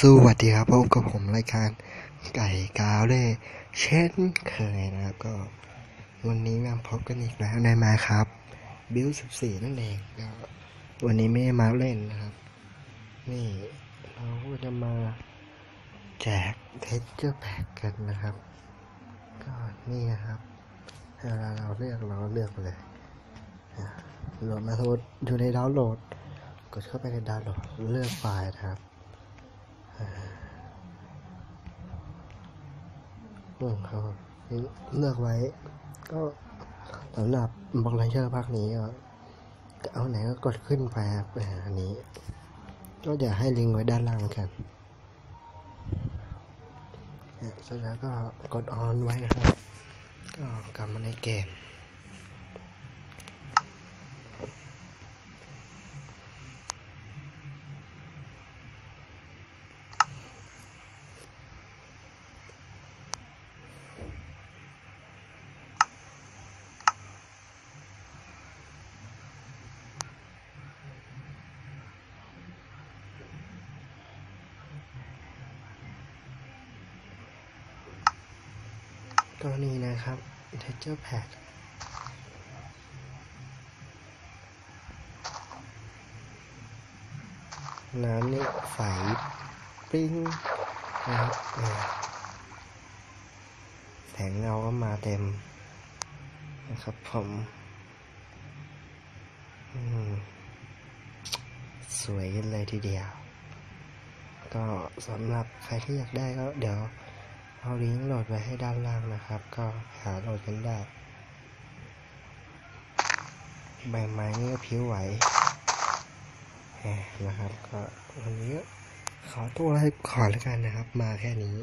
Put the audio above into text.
สวัสดีครับพบกับผมรายการไก่กาวเล่เช่นเคยนะครับก็ วันนี้มาพบกันอีกแล้วในมาครับบิลสิบสี่นั่นเองก็วันนี้ไม่มาเล่นนะครับ นี่เราก็จะมาแจกเทสเจอร์แพ็กกันนะครับ ก็นี่นะครับเวลาเราเลือกเราก็เลือกไปเลยอะโหลดมาโหลดอยู่ในดาวน์โหลด ดเข้าไปในดาวน์โหลดเลือกไฟล์นะครับอืมครับเลือกไว้ ก็สำหรับบล็อกไลเชอร์ภาคนี้ก็เอาไหนก็กดขึ้นไปครับอันนี้ ก็จะให้ลิงก์ไว้ด้านล่างกันเสร็จแล้วก็กดออนไว้นะครับ ก็กลับมาในเกม ก็นี่นะครับ texture pack น้ำนี่ใสปิ้งนะครับแสงเงาก็มาเต็มนะครับผมอืมสวยกันเลยทีเดียว ก็สำหรับใครที่อยากได้ก็เดี๋ยว เอาลิงก์โหลดไว้ให้ด้านล่างนะครับ ก็หาโหลดกันได้ ใบไม้นี่ก็พิ้วไหวนะครับ ก็วันนี้ขอตัวให้ขอแล้วกันนะครับ มาแค่นี้